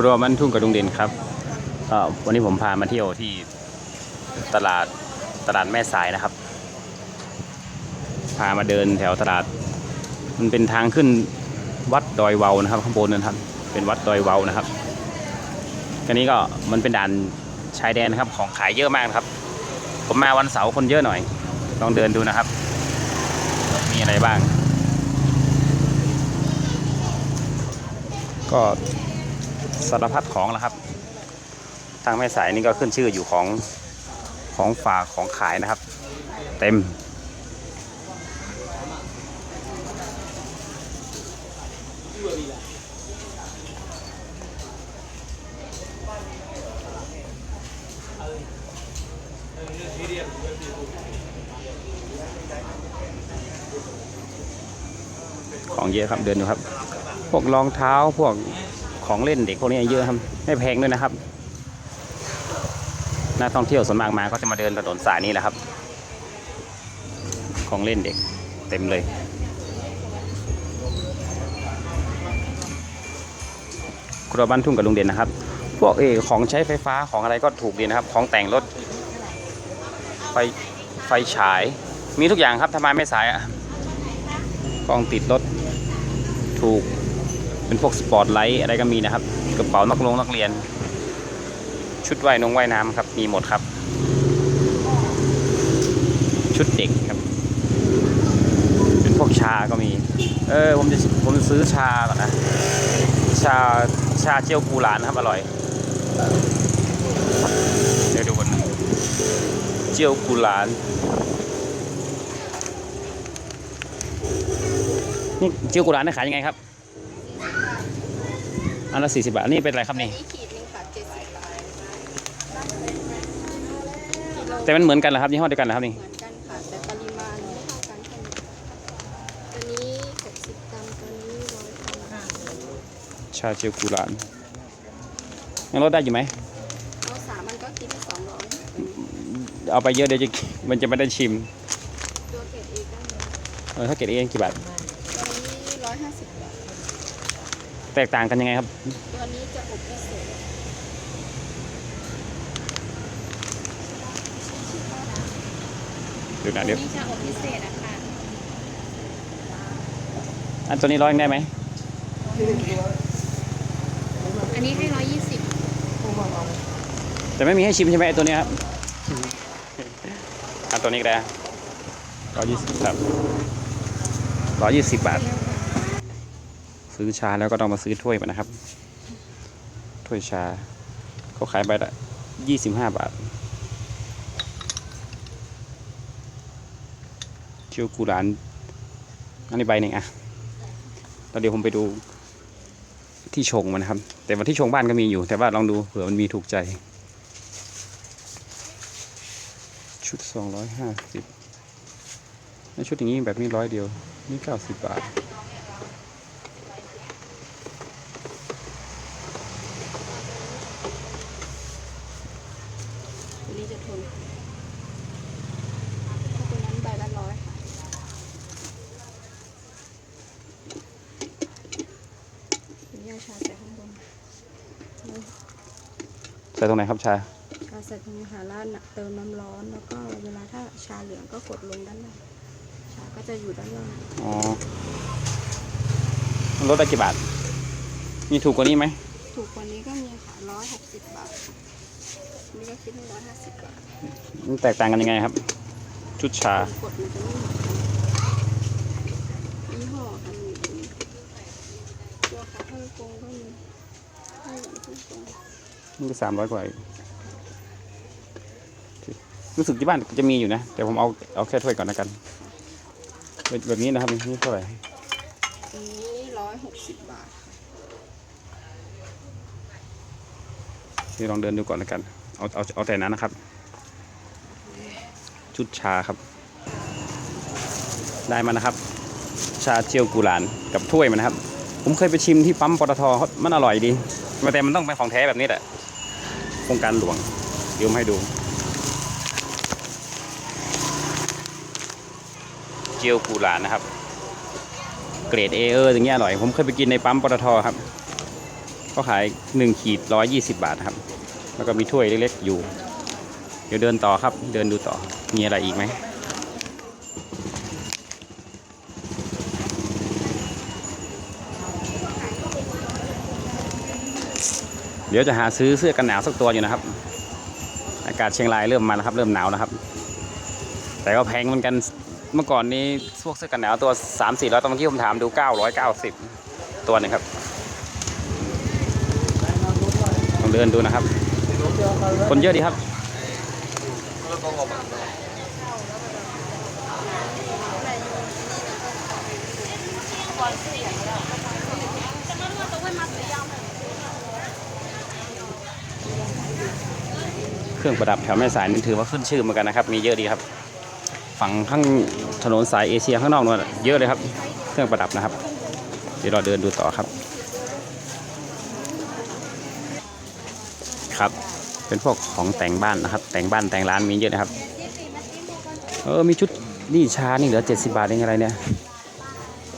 ครัวมันทุ่งกระดุงเด่นครับวันนี้ผมพามาเที่ยวที่ตลาดตลาดแม่สายนะครับ พามาเดินแถวตลาด มันเป็นทางขึ้นวัดดอยเวานะครับ ข้างบนนะครับ เป็นวัดดอยเวานะครับอันนี้ก็มันเป็นด่านชายแดนนะครับของขายเยอะมากครับ ผมมาวันเสาร์คนเยอะหน่อย ลองเดินดูนะครับ มีอะไรบ้าง ก็ สารพัดของแล้วครับ ทางแม่สายนี่ก็ขึ้นชื่ออยู่ของของฝากของขายนะครับ เต็ม ของเยอะครับเดินดูครับ พวกรองเท้าพวก ของเล่นเด็กพวกนี้เยอะครับไม่แพงด้วยนะครับนักท่องเที่ยวส่วนมากมาก็จะมาเดินถนนสายนี้แหละครับ ของเล่นเด็กเต็มเลยครัวบ้านทุ่งกับลุงเด่นนะครับ พวกเออของใช้ไฟฟ้าของอะไรก็ถูกดีนะครับ ของแต่งรถ ไฟไฟฉาย มีทุกอย่างครับทำไมไม่สายอะกล้องติดรถถูก เป็นพวกสปอร์ตไลท์อะไรก็มีนะครับกระเป๋านักลงนักเรียน ชุดว่ายนงว่ายน้ำครับ มีหมดครับ ชุดเด็กครับ เป็นพวกชาก็มี เออผมจะผมจะซื้อชาก่อนนะ ชาชาเจียวกูหลานครับ อร่อย เดี๋ยวดูกันนะเจียวกูหลานนี่เจียวกูหลานนี่ขายยังไงครับ อันละสี่สิบบาทนี่เป็นอะไรครับนี่ นี่ขีดหนึงค่ะเจ็ดสิบบาทกิโลแต่มันเหมือนกันเหรอครับยี่ห้อเดียวกันเหรอครับนี่เหมือนกันค่ะ แต่ปริมาณไม่เท่ากันแค่นี้ตัวนี้หกสิบกรัมตัวนี้ร้อยกรัมชาเจียวกูหลานยังลดได้อยู่ไหมเอาสามมันก็คิดเป็นสองร้อยเอาไปเยอะเดี๋ยวจะมันจะไม่ได้ชิมตัวเกรดเอก็มีเออถ้าเกิดเองกี่บาทตัวนี้ร้อยห้าสิบบาท แตกต่างกันยังไงครับ ตัวนี้จะอบพิเศษดูนะตัวเดี๋ยวนี้จะอบพิเศษอะค่ะอันตัวนี้ร้อยยังได้ไหม อันนี้ให้ร้อยยี่สิบแต่ไม่มีให้ชิมใช่ไหมไอ้ตัวเนี้ยครับอันตัวนี้ก็ได้ร้อยยี่สิบครับร้อยยี่สิบบาท ซื้อชาแล้วก็ต้องมาซื้อถ้วยมานะครับ ถ้วยชาเขาขายใบละยี่สิบห้าบาทเชียวกูหลานอันนี้ใบหนึ่งอะแล้วเดี๋ยวผมไปดูที่ชงมันนะครับ แต่ว่าที่ชงบ้านก็มีอยู่ แต่ว่าลองดูเผื่อมันมีถูกใจ ชุดสองร้อยห้าสิบในชุดอย่างนี้แบบนี้ร้อยเดียว นี่เก้าสิบบาท ตัวนี้จะทนตัวนั้นใบละร้อยค่ะนี่เอาชาใส่ข้างบน ใส่ตรงไหนครับชาชาใส่ตรงนี้ค่ะแล้วเติมน้ำร้อนแล้วก็เวลาถ้าชาเหลืองก็กดลงด้านล่างชาก็จะอยู่ด้านล่างอ๋อมันลดได้กี่บาท มีถูกกว่านี้ไหมถูกกว่านี้ก็มีค่ะร้อยหกสิบบาทนี่ก็คิดว่าร้อยห้าสิบบาทมันแตกต่างกันยังไงครับ ชุดชากดมันจะไม่เหมือนกันยี่ห้อกันมีตัวขาฮ่องกงก็มีไต้หวันฮ่องกง นี่ก็สามร้อยกว่าอีกรู้สึกที่บ้านจะมีอยู่นะ แต่ผมเอาเอาแค่ถ้วยก่อนแล้วกันแบบแบบนี้นะครับนี่เท่าไหร่อันนี้ร้อยหกสิบบาทนี่ลองเดินดูก่อนแล้วกัน เอาเอาเอาแต่นั้นนะครับ ชุดชาครับ ได้มานะครับ ชาเจียวกุหลานกับถ้วยมันนะครับ ผมเคยไปชิมที่ปั๊มปตทเขามันอร่อยดีแต่มันต้องเป็นของแท้แบบนี้แหละโครงการหลวงเดี๋ยวผมให้ดู เจียวกูหลานนะครับ เกรดเอเอออย่างเงี้ยอร่อย ผมเคยไปกินในปั๊มปตทครับเขาก็ขาย1ขีด120 บาทครับ แล้วก็มีถ้วยเล็กๆอยู่ เดี๋ยวเดินต่อครับ เดินดูต่อมีอะไรอีกไหม เดี๋ยวจะหาซื้อเสื้อกันหนาวสักตัวอยู่นะครับ อากาศเชียงรายเริ่มมาแล้วครับ เริ่มหนาวนะครับ แต่ก็แพงเหมือนกันเมื่อก่อนนี้พวกเสื้อกันหนาวตัว3 4 0 0ตอนเมื่อกี้ผมถามดู990ตัวหนึงครับลองเดินดูนะครับ คนเยอะดีครับเเครื่องประดับแถวแม่สายนี่ถือว่าขึ้นชื่อเหมือนกันนะครับ มีเยอะดีครับ ฝั่งข้างถนนสายเอเชียข้างนอกนู่นเยอะเลยครับ เครื่องประดับนะครับ เดี๋ยวเราเดินดูต่อครับ ครับ เป็นพวกของแต่งบ้านนะครับ แต่งบ้านแต่งร้านมีเยอะนะครับ เออมีชุดนี่ชานี่เหลือเจ็ดสิบาทเองอะไรเนี่ย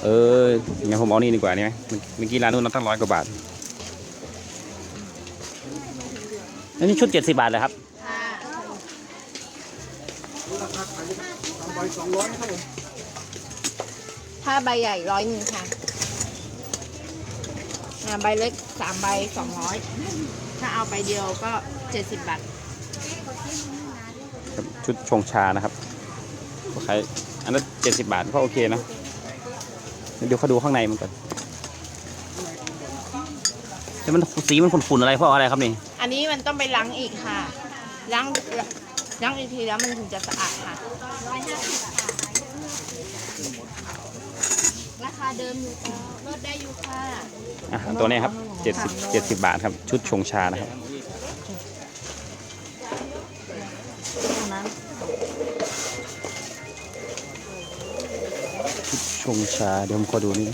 เอองั้นผมเอานี่ดีกว่านี่ไหมเมื่อกี้ร้านนู้นเราตั้งร้อยกว่าบาทอันนี้ชุดเจ็ดสิบาทเลยครับ ถ้าใบใหญ่ร้อยหนึ่งค่ะอ่าใบเล็กสามใบสองร้อย ถ้าเอาใบเดียวก็เจ็ดสิบบาท ครับชุดชงชานะครับก็ขายอันนั้นเจ็ดสิบาทก็โอเคนะเดี๋ยวเขาดูข้างในมันก่อนแต่มันสีมันขุ่นๆอะไรเพราะอะไรครับนี่ อันนี้มันต้องไปล้างอีกค่ะ ล้าง ล้างอีกทีแล้วมันถึงจะสะอาดค่ะราคาเดิมอยู่จ้าลดได้อยู่ค่ะอะตัวนี้ครับเจ็ดสิบเจ็ดสิบาทครับ ชุดชงชานะครับชุดชงชา เดี๋ยวผมขอดูนี่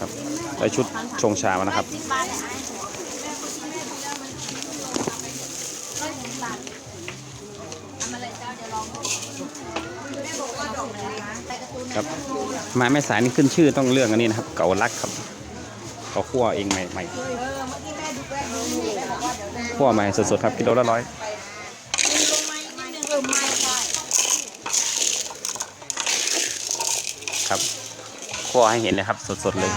ครับได้ชุดชงชามานะครับสิบบาทเลยไอ้ครับไมาแม่สายนี่ขึ้นชื่อต้องเรื่องอันนี้นะครับ เก่าลักครับเขาคั่วเองใหม่ใหม่คั่วใหม่สดๆครับกิโลละร้อย ครับคั่วให้เห็นเลยครับ สดๆเลย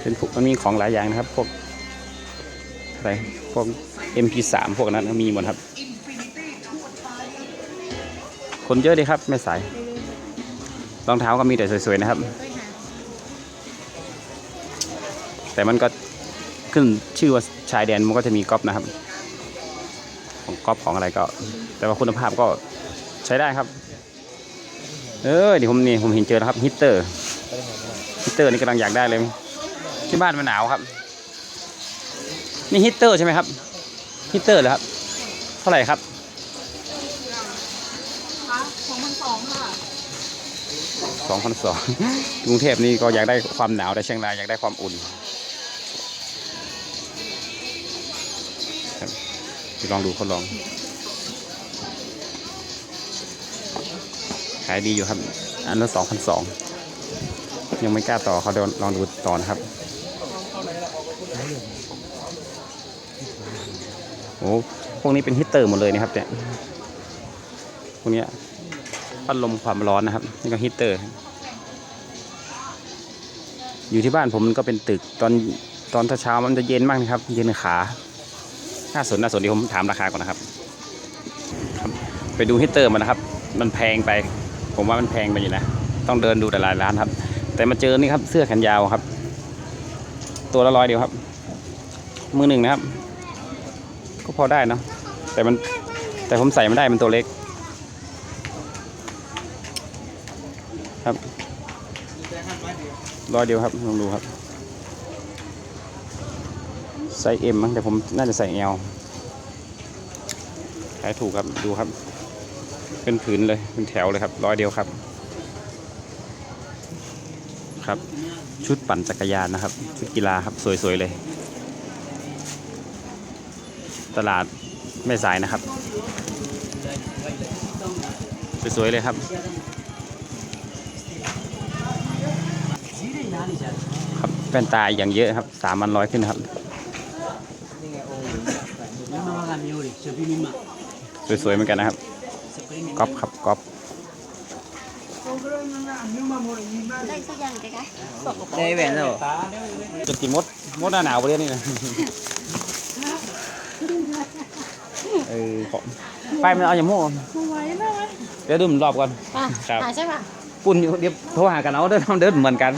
เป็นพวกมันมีของหลายอย่างนะครับ พวกอะไรพวก MP3 พวกนั้นมีหมดครับ คนเยอะดีครับไม่สายรองเท้าก็มีแต่สวยๆนะครับ แต่มันก็ ขึ้นชื่อว่าชายแดนมันก็จะมีก๊อปนะครับ ของก๊อปของอะไรก็ แต่ว่าคุณภาพก็ใช้ได้ครับ เออเดี๋ยวผมนี่ผมเห็นเจอแล้วครับฮิตเตอร์ฮิตเตอร์นี่กำลังอยากได้เลยที่บ้านมันหนาวครับ นี่ฮีตเตอร์ใช่ไหมครับฮีตเตอร์เหรอครับ เท่าไหร่ครับสองพันสองค่ะสองพันสองกรุงเทพนี่ก็อยากได้ความหนาวแต่เชียงรายอยากได้ความอุ่น ลองดูเขาลอง ขายดีอยู่ครับ อันละสองพันสองยังไม่กล้าต่อเขาเดี๋ยวลองดูต่อนะครับ โอ้พวกนี้เป็นฮีตเตอร์หมดเลยนะครับเนี่ยพวกนี้พัดลมความร้อนนะครับ นี่ก็ฮีตเตอร์ อยู่ที่บ้านผมมันก็เป็นตึกตอนตอนเช้ามันจะเย็นมากนะครับ เย็นขา น่าสนน่าสนดีผมถามราคาก่อนนะครับ ไปดูฮีตเตอร์มานนะครับ มันแพงไป ผมว่ามันแพงไปอยู่นะ ต้องเดินดูแต่หลายร้านครับ แต่มาเจอนี่ครับเสื้อแขนยาวครับ ตัวละร้อยเดียวครับ มือหนึ่งนะครับ ก็พอได้เนะแต่มันแต่ผมใส่ไม่ได้มันตัวเล็ก ครับร้อยเดียวครับลองดูครับ ไซส์เอ็มมั้งแต่ผมน่าจะใส่เอลขายถูกครับดูครับ เป็นผืนเลยเป็นแถวเลยครับร้อยเดียวครับ ครับ ชุดปั่นจักรยานนะครับ ชุดกีฬาครับสวยๆเลย ตลาดไม่สายนะครับสวยๆเลยครับครับแว่นตาอย่างเยอะครับสามพันร้อยขึ้นครับ สวยๆเหมือนกันนะครับก๊อปครับก๊อปได้สักอย่างไหมคะได้แหวนแล้วจะกินมดมดหน้าหนาวไปเรื่อยนี่นะเออขอไปมันเอาอย่างโม่มาไว้นะไว้เดี๋ยวดูมันรอบก่อนป่ะครับหาใช่ป่ะปุ่นอยู่เดี๋ยวโทรหากันเอาเดินเดินเหมือนกัน